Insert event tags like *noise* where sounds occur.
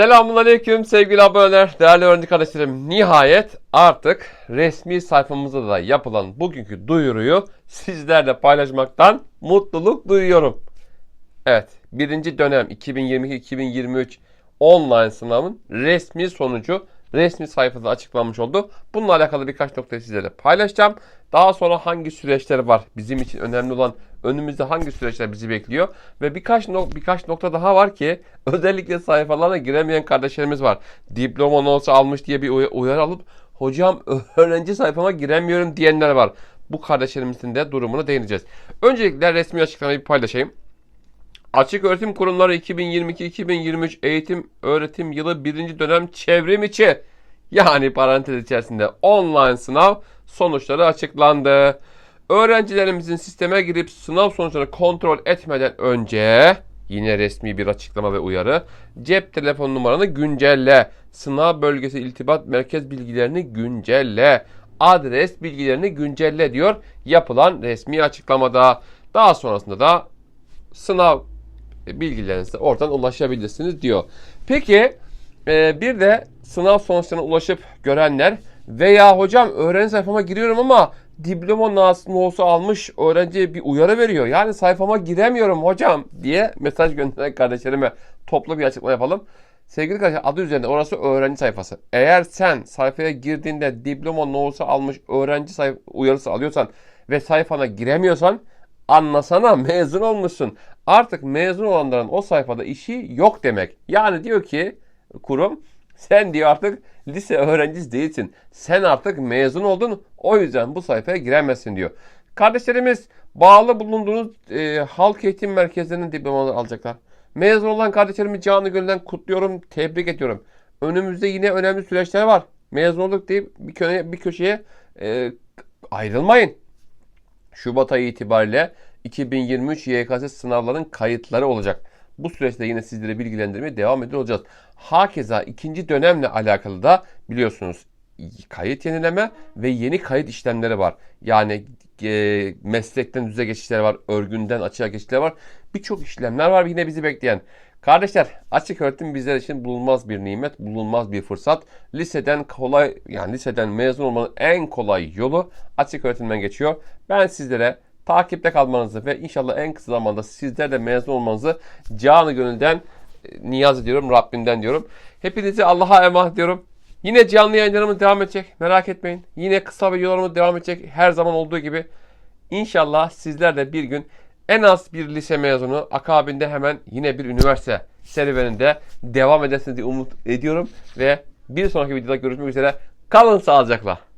Selamünaleyküm sevgili aboneler, değerli öğrenci kardeşlerim. Nihayet artık resmi sayfamızda da yapılan bugünkü duyuruyu sizlerle paylaşmaktan mutluluk duyuyorum. Evet, birinci dönem 2022-2023 online sınavın resmi sonucu resmi sayfada açıklanmış oldu. Bununla alakalı birkaç noktayı sizlerle paylaşacağım. Daha sonra hangi süreçler var bizim için önemli olan önümüzde hangi süreçler bizi bekliyor ve birkaç nok birkaç nokta daha var ki *laughs* özellikle sayfalarına giremeyen kardeşlerimiz var. Diploma notu almış diye bir uy- uyarı alıp hocam *laughs* öğrenci sayfama giremiyorum diyenler var. Bu kardeşlerimizin de durumuna değineceğiz. Öncelikle resmi açıklamayı paylaşayım. Açık Öğretim Kurumları 2022-2023 eğitim öğretim yılı birinci dönem çevrim içi yani parantez içerisinde online sınav sonuçları açıklandı. Öğrencilerimizin sisteme girip sınav sonuçlarını kontrol etmeden önce yine resmi bir açıklama ve uyarı cep telefon numaranı güncelle, sınav bölgesi iltibat merkez bilgilerini güncelle, adres bilgilerini güncelle diyor yapılan resmi açıklamada. Daha sonrasında da sınav bilgilerinize oradan ulaşabilirsiniz diyor. Peki e, bir de sınav sonuçlarına ulaşıp görenler veya hocam öğrenci sayfama giriyorum ama diploma notu almış öğrenciye bir uyarı veriyor. Yani sayfama giremiyorum hocam diye mesaj gönderen kardeşlerime toplu bir açıklama yapalım. Sevgili kardeşler adı üzerinde orası öğrenci sayfası. Eğer sen sayfaya girdiğinde diploma notu almış öğrenci sayf uyarısı alıyorsan ve sayfana giremiyorsan anlasana *laughs* mezun olmuşsun. Artık mezun olanların o sayfada işi yok demek. Yani diyor ki kurum sen diyor artık lise öğrencisi değilsin. Sen artık mezun oldun. O yüzden bu sayfaya giremezsin diyor. Kardeşlerimiz bağlı bulunduğunuz e, halk eğitim merkezlerinin diplomaları alacaklar. Mezun olan kardeşlerimi canı gönülden kutluyorum, tebrik ediyorum. Önümüzde yine önemli süreçler var. Mezun olduk deyip bir köşeye, bir köşeye e, ayrılmayın. Şubat ayı itibariyle 2023 YKS sınavların kayıtları olacak. Bu süreçte yine sizlere bilgilendirmeye devam ediyor olacağız. Hakeza ikinci dönemle alakalı da biliyorsunuz kayıt yenileme ve yeni kayıt işlemleri var. Yani e, meslekten düze geçişler var, örgünden açığa geçişler var. Birçok işlemler var yine bizi bekleyen. Kardeşler açık öğretim bizler için bulunmaz bir nimet, bulunmaz bir fırsat. Liseden kolay yani liseden mezun olmanın en kolay yolu açık öğretimden geçiyor. Ben sizlere takipte kalmanızı ve inşallah en kısa zamanda sizler de mezun olmanızı canı gönülden e, niyaz ediyorum Rabbimden diyorum. Hepinizi Allah'a emanet ediyorum. Yine canlı yayınlarımız devam edecek. Merak etmeyin. Yine kısa videolarımız devam edecek. Her zaman olduğu gibi. İnşallah sizler de bir gün en az bir lise mezunu akabinde hemen yine bir üniversite serüveninde devam edersiniz diye umut ediyorum. Ve bir sonraki videoda görüşmek üzere. Kalın sağlıcakla.